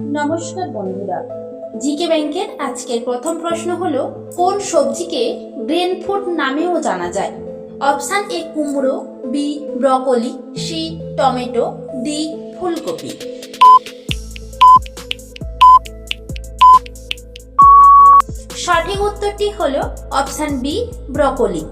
নমস্কার বন্ধুরা। জিকে ব্যাংকের আজকের প্রথম প্রশ্ন হলো, কোন সবজিকে ব্রেন ফুড নামেও জানা যায়? অপশান এ কুমড়ো, B broccoli, C tomato, D ফুলকপি। সঠিক উত্তরটি হলো অপশান বি, ব্রকলি।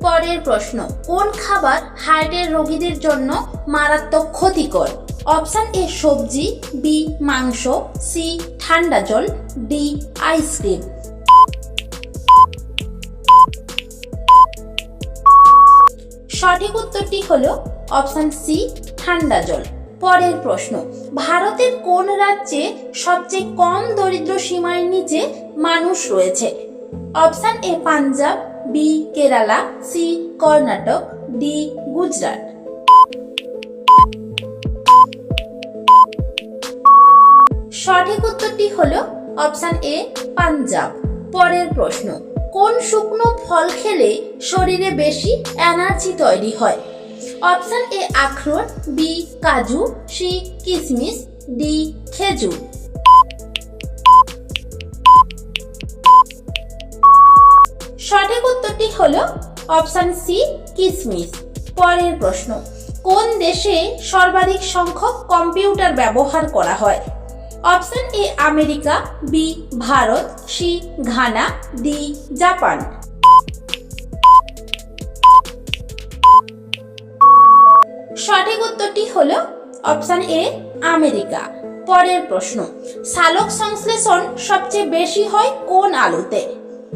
পরের প্রশ্ন, কোন খাবার হার্টের রোগীদের জন্য মারাত্মক ক্ষতিকর? অপশান এ সবজি, বি মাংস, সি ঠান্ডা জল, ডি আইসক্রিম সঠিক উত্তরটি হল অপশান সি, ঠান্ডা জল। পরের প্রশ্ন, ভারতের কোন রাজ্যে সবচেয়ে কম দরিদ্র সীমার নিচে মানুষ রয়েছে? Option A Punjab, B Kerala, C Karnataka, D Gujarat. সঠিক উত্তরটি হলো অপশান এ, পাঞ্জাব। পরের প্রশ্ন, কোন শুকনো ফল খেলে শরীরে বেশি এনার্জি তৈরি হয়? অপশান এ, আখরোট, বি, কাজু, সি কিশমিশ ডি, খেজুর। সঠিক উত্তরটি হলো অপশান সি, কিসমিস। পরের প্রশ্ন, কোন দেশে সর্বাধিক সংখ্যক কম্পিউটার ব্যবহার করা হয়? Option A America B Bharat C Ghana D Japan সঠিক উত্তরটি হল অপশন এ আমেরিকা পরের প্রশ্ন সালোক সংশ্লেষণ সবচেয়ে বেশি হয় কোন আলুতে?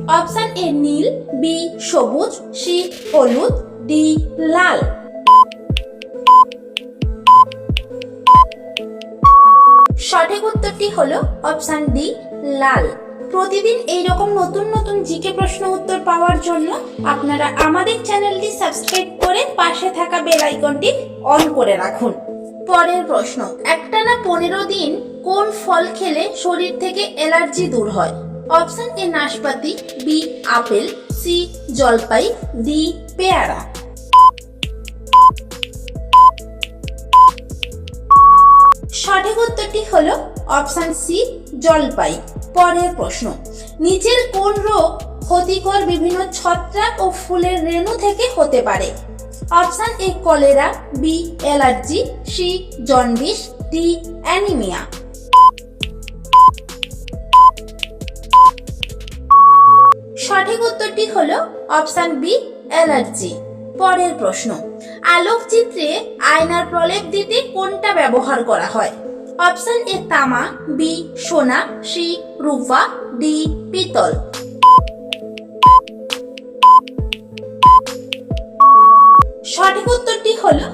অপশন এ নীল। বি সবুজ। সি হলুদ। ডি লাল। সঠিক উত্তরটি হলো অপশান ডি, লাল। প্রতিদিন এই রকম নতুন নতুন জিকে প্রশ্ন উত্তর পাওয়ার জন্য আপনারা আমাদের চ্যানেলটি সাবস্ক্রাইব করে পাশে থাকা বেল আইকনটি অন করে রাখুন। পরের প্রশ্ন একটানা পনেরো দিন কোন ফল খেলে শরীর থেকে অ্যালার্জি দূর হয়? অপশান এ নাশপাতি, বি, আপেল, সি, জলপাই, ডি, পেয়ারা। সঠিক উত্তরটি হলো অপশান সি জলপাই। পরের প্রশ্ন, নিচের কোন রোগ ক্ষতিকর বিভিন্ন ছত্রাক ও ফুলের রেণু থেকে হতে পারে? Option A cholera B allergy C jaundice D anaemia. সঠিক উত্তরটি হলো অপশান বি অ্যালার্জি। পরের প্রশ্ন আলোকচিত্রে আয়নার প্রলেপ দিতে কোনটা ব্যবহার করা হয়? অপশন এ তামা বি সোনা সি রূপা ডি পিতল। সঠিক উত্তরটি হলো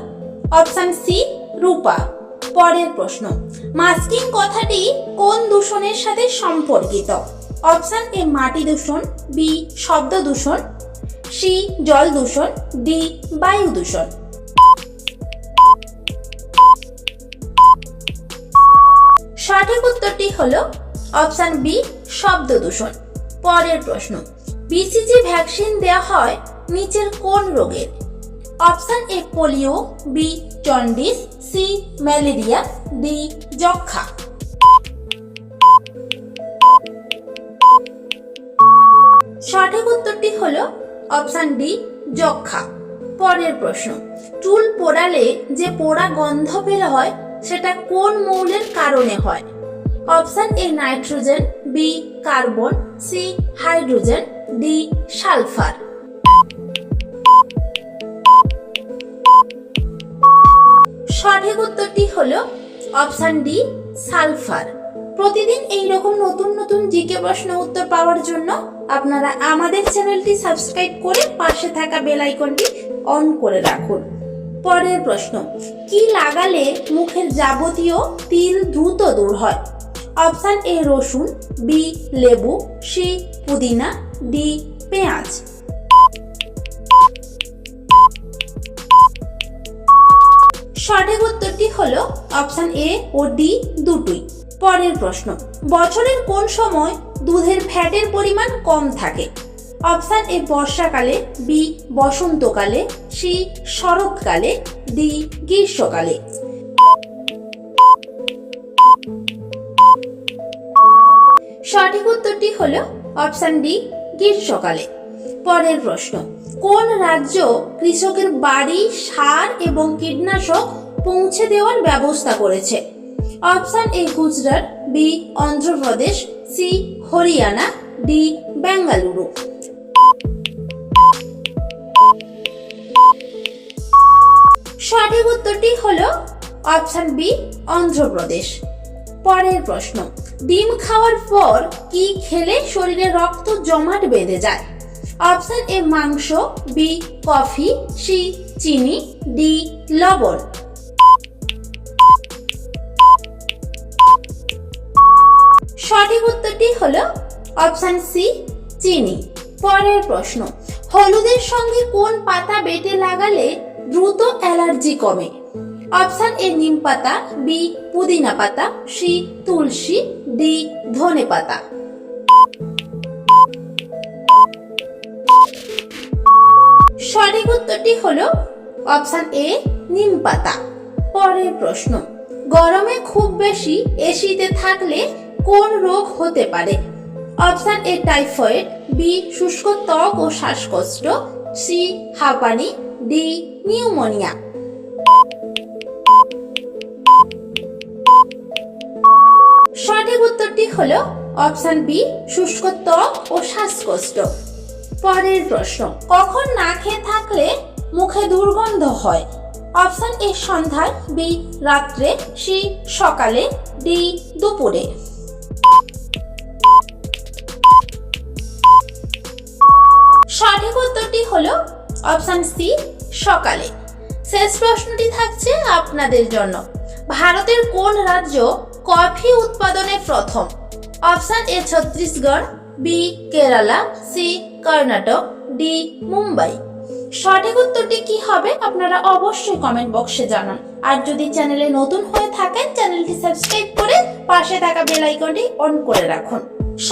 অপশন সি, রূপা। পরের প্রশ্ন, মাস্কিং কথাটি কোন দূষণের সাথে সম্পর্কিত? অপশন এ মাটি দূষণ বি শব্দ দূষণ সি জল দূষণ ডি বায়ু দূষণ। সঠিক উত্তরটি হল অপশান বি, শব্দ দূষণ। পরের প্রশ্ন বিসিজি ভ্যাকসিন দেওয়া হয় নিচের কোন রোগের option A, polio B jaundice C malaria D যক্ষা সঠিক উত্তরটি হল অপশান ডি যক্ষা পরের প্রশ্ন, চুল পোড়ালে যে পোড়া গন্ধ বের হয় সেটা কোন মৌলের কারণে হয়? Option A nitrogen, B carbon, C hydrogen, D sulphur. সঠিক উত্তরটি হলো অপশন ডি, সালফার। প্রতিদিন এই রকম নতুন নতুন জিকে প্রশ্ন উত্তর পাওয়ার জন্য আপনারা আমাদের চ্যানেলটি সাবস্ক্রাইব করে পাশে থাকা বেল আইকনটি অন করে রাখুন। পরের প্রশ্ন, কি লাগালে মুখের যাবতীয় তিল দ্রুত দূর হয়? অপশান এ রসুন, বি লেবু, সি পুদিনা, ডি পেঁয়াজ। সঠিক উত্তরটি হল অপশান এ ও ডি দুটোই। পরের প্রশ্ন, বছরের কোন সময় দুধের ফ্যাটের পরিমাণ কম থাকে? অপশন এ বর্ষাকালে, বি বসন্তকালে, সি শরৎকালে, ডি গ্রীষ্মকালে। সঠিক উত্তরটি হলো অপশন ডি, গ্রীষ্মকালে। পরের প্রশ্ন, কোন রাজ্য কৃষকের বাড়ি, সার এবং কীটনাশক পৌঁছে দেওয়ার ব্যবস্থা করেছে? Option A Gujarat, B Andhra Pradesh, C Haryana, D Bengaluru. সঠিক উত্তরটি হলো অপশন বি, অন্ধ্রপ্রদেশ। পরের প্রশ্ন, ডিম খাওয়ার পর কি খেলে শরীরে রক্ত জমাট বেঁধে যায়? অপশন এ, মাংস, বি, কফি, সি, চিনি, ডি, লবণ। সঠিক উত্তরটি হলো অপশন সি, চিনি। পরের প্রশ্ন, হলুদের সঙ্গে কোন পাতা বেটে লাগালে দ্রুত অ্যালার্জি কমে। অপশন এ নিম পাতা বি পুদিনা পাতা সি তুলসী ডি ধনে পাতা। সঠিক উত্তরটি হলো অপশন এ নিম পাতা। পরের প্রশ্ন, গরমে খুব বেশি এসিতে থাকলে কোন রোগ হতে পারে? অপশন এ টাইফয়েড বি শুষ্ক ত্বক ও শ্বাসকষ্ট সি হাঁপানি ডি নিউমোনিয়া সঠিক উত্তরটি হলো অপশন বি শুষ্ক ত্বক ও শ্বাসকষ্ট। পরের প্রশ্ন, কখন না খেয়ে থাকলে মুখে দুর্গন্ধ হয়? অপশন এ, সন্ধ্যায়, বি, রাত্রে, সি, সকালে, ডি, দুপুরে। সঠিক উত্তরটি হলো অপশন সি, সকালে। শেষ প্রশ্নটি থাকছে আপনাদের জন্য। ভারতের কোন রাজ্য কফি উৎপাদনে প্রথম? Option A, Chhattisgarh, B, Kerala, C, Karnataka, D, Mumbai. সঠিক উত্তরটি কি হবে আপনারা অবশ্যই কমেন্ট বক্সে জানান। আর যদি চ্যানেলে নতুন হয়ে থাকেন, চ্যানেলটি সাবস্ক্রাইব করে পাশে থাকা বেল আইকনটি অন করে রাখুন।